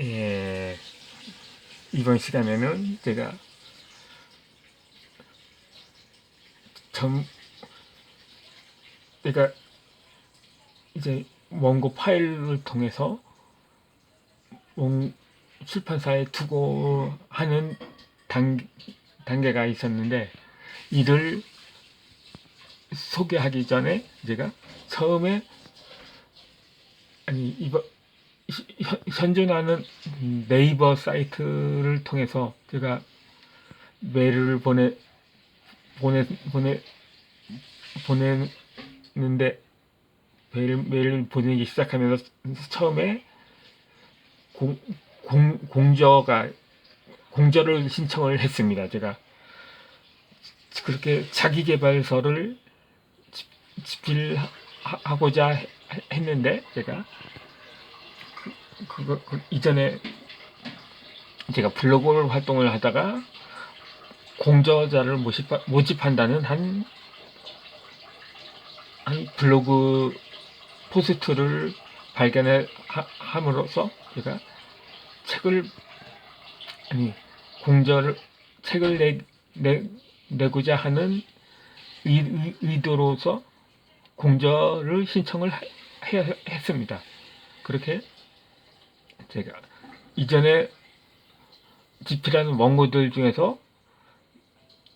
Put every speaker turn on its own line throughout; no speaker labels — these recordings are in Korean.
예, 이번 시간에는 제가 전 제가 이제 원고 파일을 통해서 원 출판사에 두고 하는 단, 단계가 있었는데 이를 소개하기 전에 제가 처음에 아니 이번 시- 현- 현존하는 네이버 사이트를 통해서 제가 메일을 보내 보내 보내 보내는데 메일 메일을 보내기 시작하면서 처음에 공, 공 공저가 공저를 신청을 했습니다. 제가 그렇게 자기 개발서를 집필하고자 했는데 제가 그거 그 이전에 제가 블로그 활동을 하다가 공저자를 모집 모집한다는 한, 한 블로그 포스트를 발견해 하- 함으로써 제가 책을 아니 공저를 책을 내, 내 내고자 하는 의, 의, 의도로서 공저를 신청을 하- 해야 했습니다. 그렇게 제가. 이전에 집필한 원고들 중에서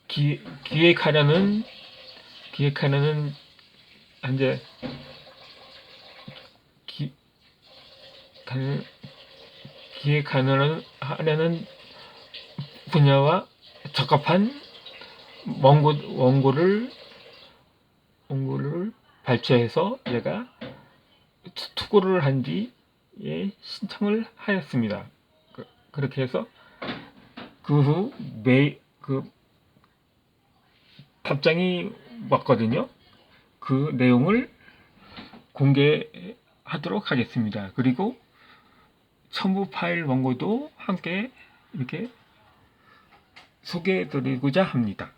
기, 기획하려는 기획하려는 현재 기, 기획하려는 하려는 분야와 적합한 원고 원고를 원고를 발췌해서 제가 투- 투고를 한뒤 에 신청을 하였습니다. 그, 그렇게 해서 그 후 매 그 답장이 왔거든요. 그 내용을 공개하도록 하겠습니다. 그리고 첨부 파일 원고도 함께 이렇게 소개해드리고자 합니다.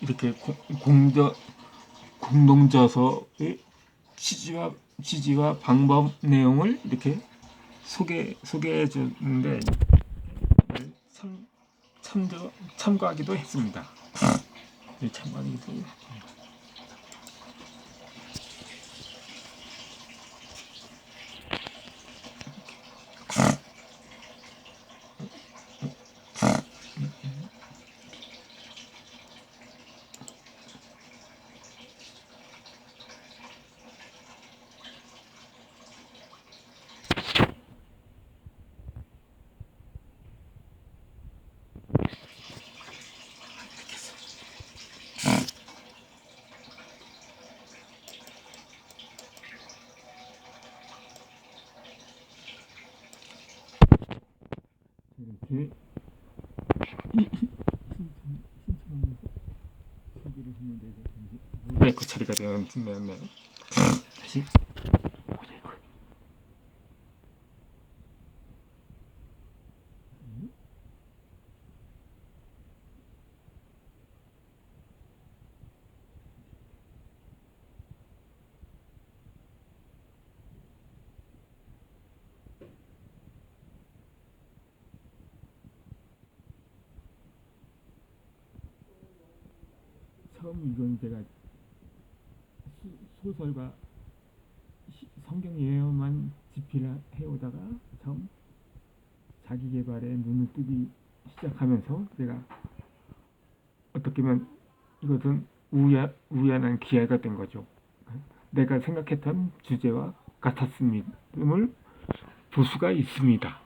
이렇게 공, 공저 공동저서의 취지와 취지와 방법 내용을 이렇게 소개 소개해 주는데 참 참조 참고하기도 했습니다. 네, 참고하기도 했습니다. 이렇게 신청하면서 소개를 했는데 이제 모자이크 처리가 되었네요. 다시 처음 이건 제가 시- 소설과 시- 성경 예언만 집필해 오다가 처음 자기 개발에 눈을 뜨기 시작하면서 제가 어떻게 보면 이것은 우야, 우연한 기회가 된 거죠. 내가 생각했던 주제와 같았음을 볼 수가 있습니다.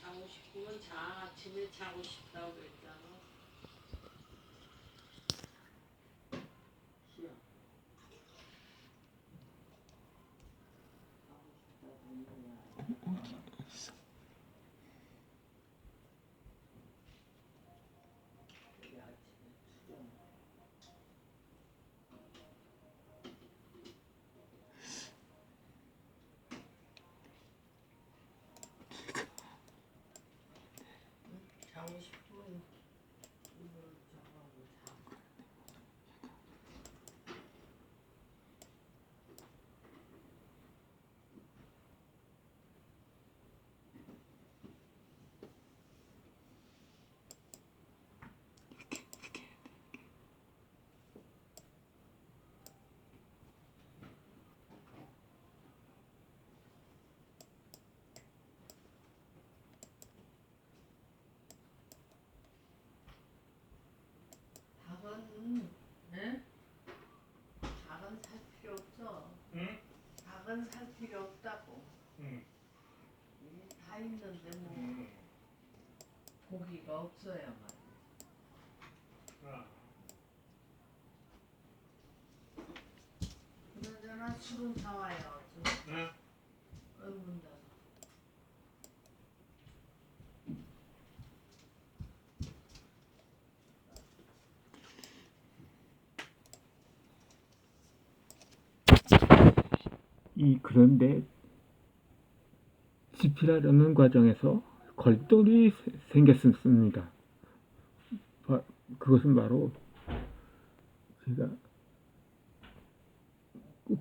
자고 싶으면 자 아침에 자고 싶다고 그랬잖아 쉬어. 자고 싶다고 했냐. 우리 아침에 수정. 자고 싶으면 이걸 잡아고 자. 닭은 네? 닭은 살 필요 없어.
응?
닭은 살 필요 없다고.
응.
이게 다 있는데 뭐 고기가 없어야만. 그나저나 술은 사와요. 좀.
응.
얼른 닫아.
이 그런데 집필하려는 과정에서 걸돌이 세- 생겼습니다. 바- 그것은 바로 제가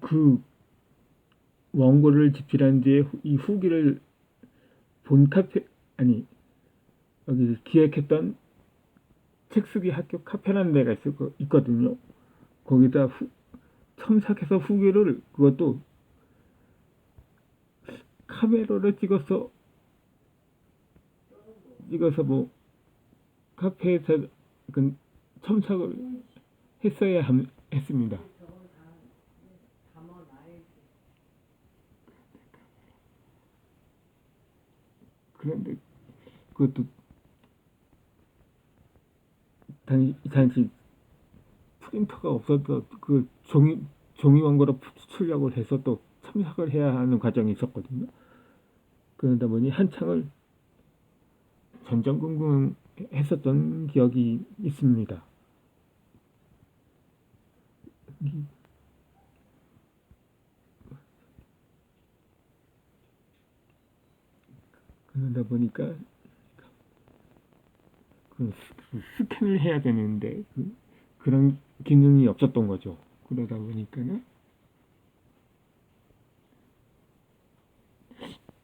그 원고를 집필한 뒤에 후- 이 후기를 본 카페 아니 여기 기획했던 책 쓰기 학교 카페라는 데가 있을 거, 있거든요. 거기다 후, 첨삭해서 후기를 그것도 카메라로 찍어서 찍어서 뭐 카페에서 그 첨삭을 했어야 함, 했습니다. 그런데 그것도 단, 단지 프린터가 없어서 그 종이 종이 원고로 출력을 해서 또 첨삭을 해야 하는 과정이 있었거든요. 그러다 보니 한창을 전전긍긍 했었던 기억이 있습니다. 이- 그러다 보니까 그 스- 그 스캔을 해야 되는데 그, 그런 기능이 없었던 거죠. 그러다 보니까는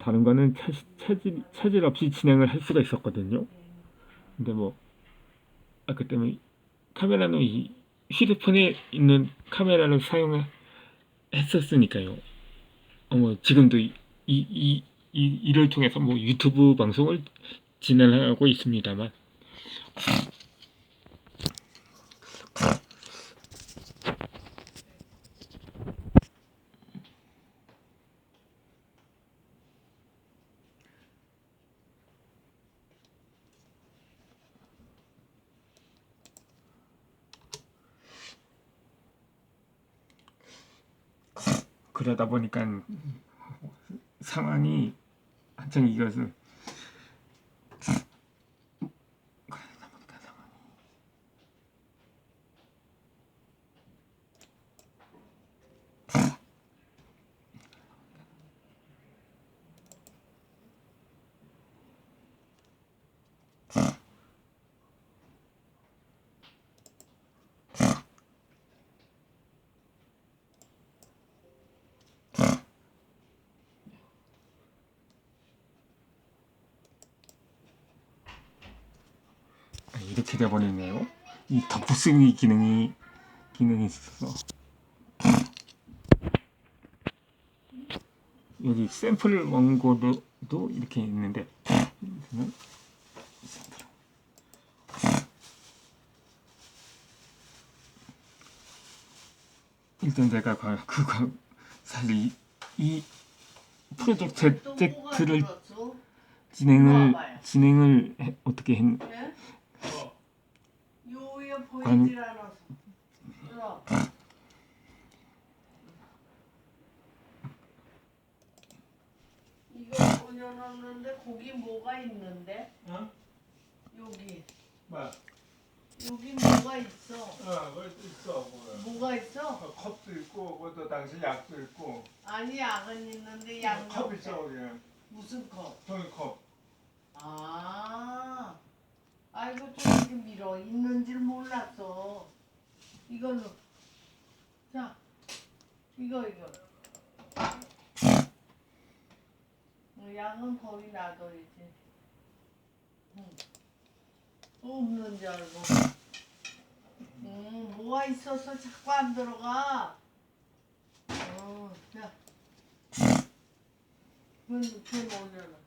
다른 거는 차, 차질, 차질 없이 진행을 할 수가 있었거든요. 근데 뭐, 아, 그 때문에 카메라는 이 휴대폰에 있는 카메라를 사용했었으니까요. 어, 뭐, 지금도 이, 이, 이, 이, 이를 통해서 뭐 유튜브 방송을 진행하고 있습니다만. 그러다 보니까 상황이 한창 이것을 이렇게 돼버리네요. 이 덕후쓰기 기능이 기능이 있어. 여기 샘플 원고도 이렇게 있는데 일단 내가 그 사실 이, 이 프로젝트를 진행을 진행을 해, 어떻게 했 관-.
이거 올려놨는데 거기 뭐가 있는데?
어?
여기
뭐?
여기 뭐가 있어?
어, 뭐 있어, 뭐.
뭐가 있어?
어, 컵도 있고, 뭐또 당신 약도 있고.
아니 약은 있는데
약컵 있어, 그냥.
무슨 컵?
종이컵.
아, 아이고 좀 이렇게 밀어 있는 줄 몰랐어. 이걸로 자 이거 이거. 어, 양은 거기 놔둬야지. 응. 없는 줄 알고. 음, 뭐가 있어서 자꾸 안 들어가. 어, 자. 그건 좀 올려놔.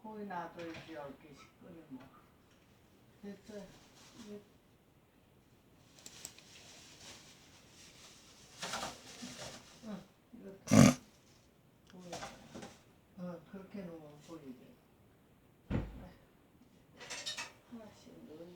거기 놔둬야지 열 개씩 끓이면. 됐어 요. 이제 응, 이것도 보여. 어, 그렇게 놓으면 보이지. 하나씩 넣어.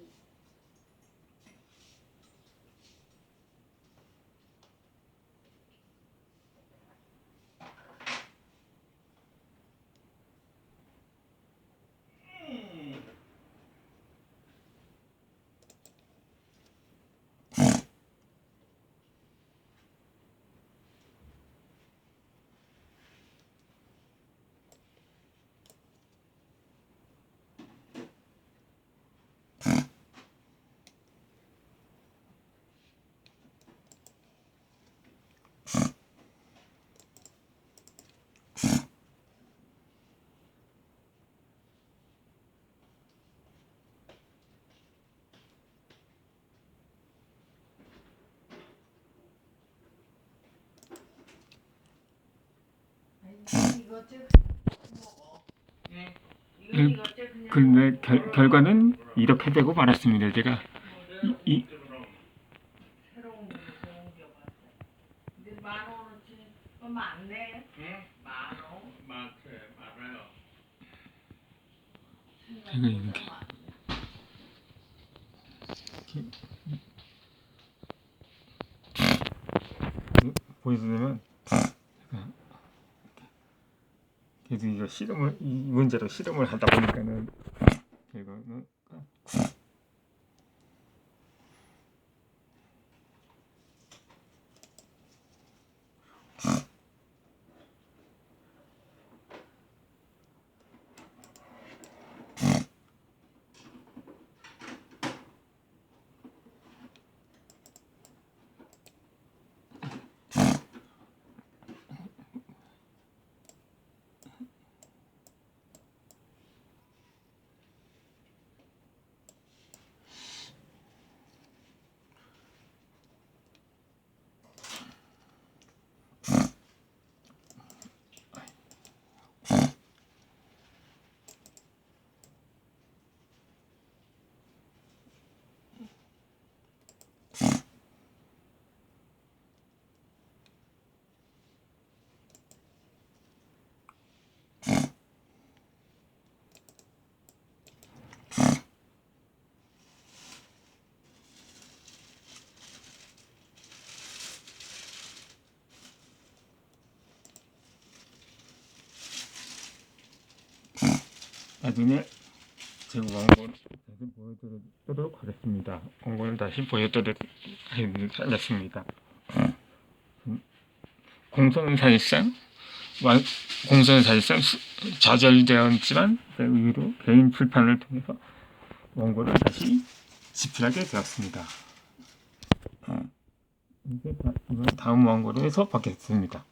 아니, 이것째 먹어. 이거
음,
이것째
근데
먹어.
결, 결과는 이렇게 되고 말았습니다. 제가 이, 이. 이거 이렇게. 보여드리면 제가 계속 이거 실험을 이 문제로 실험을 하다 보니까는 이거는 나중에 제 원고를 다시 보여드리도록 하겠습니다. 원고를 다시. 음, 공소는 사실상 완- 공소는 사실상 수- 좌절되었지만 그 이후로 개인 출판을 통해서 원고를 다시 집필하게 되었습니다. 이제 다- 이건 다음 원고로 해서 받겠습니다.